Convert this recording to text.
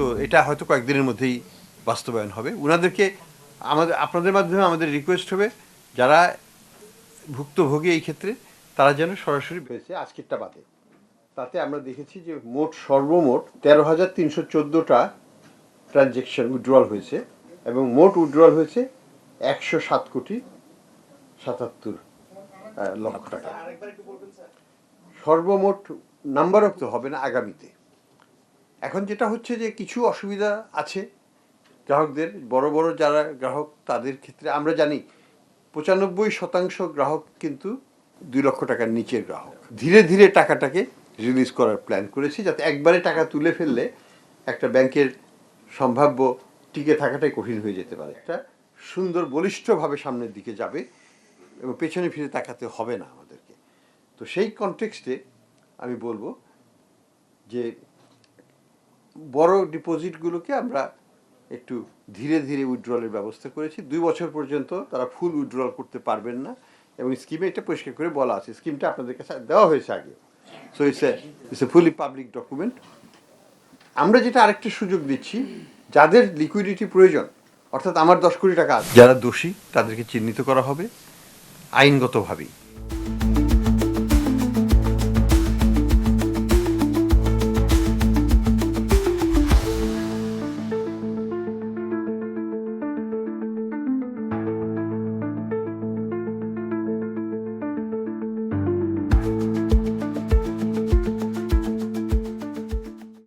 তো এটা হয়তো কয়েকদিনের মধ্যেই বাস্তবায়ন হবে। ওনাদেরকে আমাদের, আপনাদের মাধ্যমে আমাদের রিকোয়েস্ট হবে, যারা ভুক্তভোগী এই ক্ষেত্রে, তারা যেন সরাসরি হয়েছে আজকেরটা বাদে। তাতে আমরা দেখেছি যে মোট সর্বমোট তেরো হাজার তিনশো চোদ্দোটা ট্রানজেকশন উইড্রল হয়েছে এবং মোট উইড্রল হয়েছে একশো সাত কোটি সাতাত্তর লক্ষ টাকা। সর্বমোট নাম্বার তো হবে না, আগামীতে। এখন যেটা হচ্ছে যে কিছু অসুবিধা আছে গ্রাহকদের, বড় বড় যারা গ্রাহক তাদের ক্ষেত্রে আমরা জানি পঁচানব্বই শতাংশ গ্রাহক কিন্তু দুই লক্ষ টাকার নিচের গ্রাহক। ধীরে ধীরে টাকাটাকে রিলিজ করার প্ল্যান করেছি যাতে একবারে টাকা তুলে ফেললে একটা ব্যাংকের সম্ভাব্য টিকে থাকাটাই কঠিন হয়ে যেতে পারে। একটা সুন্দর বলিষ্ঠভাবে সামনের দিকে যাবে এবং পেছনে ফিরে তাকাতে হবে না আমাদেরকে। তো সেই কনটেক্সটে আমি বলব যে বড় ডিপোজিটগুলোকে আমরা একটু ধীরে ধীরে উইথড্রলের ব্যবস্থা করেছি। দুই বছর পর্যন্ত তারা ফুল উইথড্রল করতে পারবেন না এবং স্কিমে এটা পরিষ্কার করে বলা আছে। স্কিমটা আপনাদের কাছে দেওয়া হয়েছে আগে। So it's a a fully public document আমরা যেটা আরেকটা সুযোগ দিচ্ছি, যাদের লিকুইডিটি প্রয়োজন, অর্থাৎ আমার দশ কোটি টাকা যারা দোষী, তাদেরকে চিহ্নিত করা হবে আইনগতভাবেই।